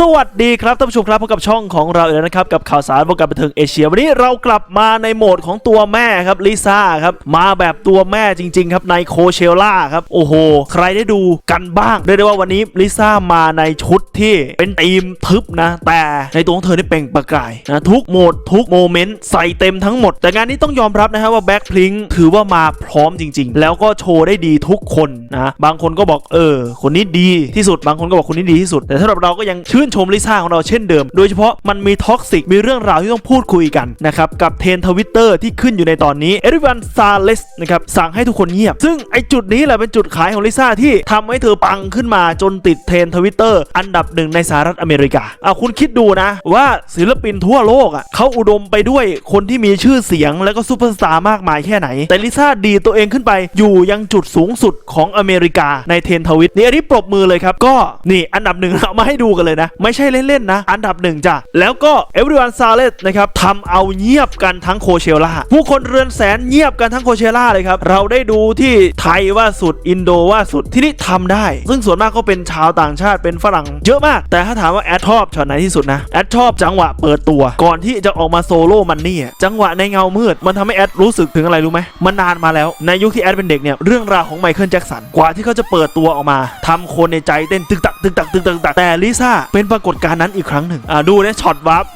สวัสดีครับท่านผู้ชมครับพบกับช่องของเราอีกแล้วนะครับกับข่าวสารวงการบันเทิงเอเชีย วันนี้เรากลับมาในโหมดของตัวแม่ครับลิซ่าครับมาแบบตัวแม่จริง ๆ ครับในโคเชล่าครับโอ้โห ใครได้ดูกันบ้างเรียกได้ว่าวันนี้ลิซ่ามาในชุดที่เป็นธีมทึบนะ แต่ในตัวของเธอได้เปล่งประกายนะทุกโหมดทุกโมเมนต์ใส่เต็มทั้งหมด แต่งานนี้ต้องยอมรับนะฮะว่าแบ็คพลิงถือว่ามาพร้อมจริง ๆ แล้วก็โชว์ได้ดีทุกคนนะบางคนก็บอกเออ คนนี้ดีที่สุดบางคนก็บอกคนนี้ดีที่สุด แต่สำหรับเราก็ยังชื่นชมลิซ่าของเราเช่นเดิม โดยเฉพาะมันมีท็อกซิกมีเรื่องราวที่ต้องพูดคุยกันนะครับกับเทนทวิตเตอร์ที่ขึ้นอยู่ในตอนนี้ everyone silence นะครับสั่งให้ทุกคนเงียบ ซึ่งไอจุดนี้แหละเป็นจุดขายของลิซ่าที่ทำให้เธอปังขึ้นมาจนติดเทนทวิตเตอร์อันดับหนึ่งในสหรัฐอเมริกาเอะคุณคิดดูนะ ว่าศิลปินทั่วโลกอะเขาอุดมไปด้วยคนที่มีชื่อเสียงและก็ซูเปอร์สตาร์มากมายแค่ไหน แต่ลิซ่าดีตัวเองขึ้นไปอยู่ยังจุดสูงสุดของอเมริกาในเทนทวิตนี่อันนี้ปรบมือเลยครับก็นี่อันดับหนึ่งเอามาให้ดูกันเลยนะไม่ใช่เล่นๆนะ อันดับหนึ่งจ้ะ แล้วก็ everyone s a l e s นะครับทำเอาเงียบกันทั้งโคเชล่าผู้คนเรือนแสนเงียบกันทั้งโคเชล่าเลยครับ เราได้ดูที่ไทยว่าสุดอินโดว่าสุดที่นี่ทำได้ ซึ่งส่วนมากก็เป็นชาวต่างชาติเป็นฝรั่งเยอะมาก แต่ถ้าถามว่าแอดชอบช็อตไหนที่สุดนะแอดชอบจังหวะเปิดตัว ก่อนที่จะออกมาโซโล่มันนี่จังหวะในเงามืด มันทำให้แอดรู้สึกถึงอะไรรู้ไหมมันนานมาแล้วในยุคที่แอดเป็นเด็กเนี่ยเรื่องราวของไมเคิลแจ็คสันกว่าที่เขาจะเปิดตัวออกมาทำคนในใจเต้นตึกตัก ตึกตักตึกตักตึกตักแต่ลิซ่าเป็นปรากฏการณ์นั้นอีกครั้งหนึ่งอ่าดูเนี่ยช็อตวับ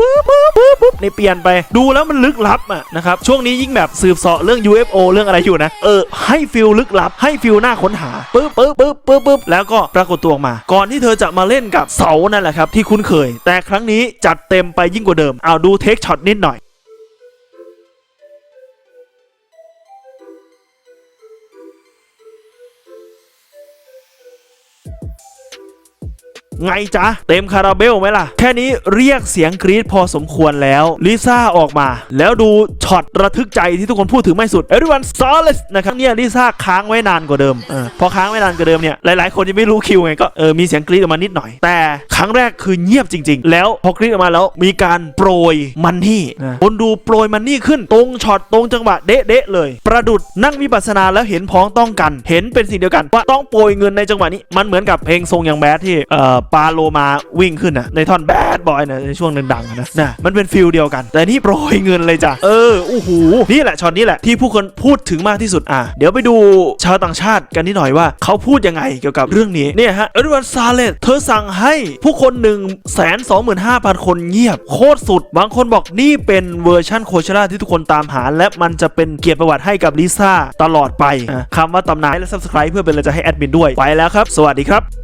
ปุ๊บปุ๊บปุ๊บปุ๊บในเปลี่ยนไปดูแล้วมันลึกลับอะนะครับช่วงนี้ยิ่งแบบสืบเสาะเรื่อง UFO เรื่องอะไรอยู่นะ เออ ให้ฟิลลึกลับ ให้ฟิลน่าค้นหาปุ๊บปุ๊บปุ๊บปุ๊บปุ๊บแล้วก็ปรากฏตัวออกมา ก่อนที่เธอจะมาเล่นกับเสานั่นแหละครับที่คุ้นเคย แต่ครั้งนี้จัดเต็มไปยิ่งกว่าเดิมเอาดูเทคช็อตนิดหน่อย ไงจ๊ะ เต็มคาราเบลไหมล่ะ แค่นี้เรียกเสียงกรี๊ดพอสมควรแล้วลิซ่าออกมา แล้วดูช็อตระทึกใจที่ทุกคนพูดถึงไม่สุด everyone solid นะครับเนี่ยลิซ่าค้างไว้นานกว่าเดิมเออพอค้างไว้นานกว่าเดิมเนี่ยหลายๆ คนยังไม่รู้คิวไงก็เออมีเสียงกรี๊ดออกมานิดหน่อย แต่ครั้งแรกคือเงียบจริง ๆ แล้วพอกรี๊ดออกมาแล้วมีการโปรยมันนี่คนดูโปรยมันนี่ขึ้นตรงช็อตตรงจังหวะเด๊ะๆเลย ประดุดนั่งวิปัสสนาแล้วเห็นพ้องต้องกัน เห็นเป็นสิ่งเดียวกันว่าต้องโปรยเงินในจังหวะนี้มันเหมือนกับเพลงทรงอย่างแบดที่เอ่อปาโลมาวิ่งขึ้นนะในท่อนแบดบอยนะในช่วงดังๆนะนะมันเป็นฟิลเดียวกัน แต่นี่โปรยเงินเลยจ้ะเออโอ้โหนี่แหละช็อตนี้แหละที่ผู้คนพูดถึงมากที่สุดอะเดี๋ยวไปดูชาวต่างชาติกันนิดหน่อยว่า เขาพูดยังไงเกี่ยวกับเรื่องนี้เนี่ยฮะเอริวันซาเลตเธอสั่งให้ผู้คน1 2 5 0 0 0คนเงียบโคตรสุด บางคนบอกนี่เป็นเวอร์ชั่นโคชราที่ทุกคนตามหา และมันจะเป็นเกียรติประวัติให้กับลิซ่าตลอดไปคำว่าตำนานและ subscribe เพื่อเป็นกำลังใจให้แอดมินด้วยไปแล้วครับ สวัสดีครับ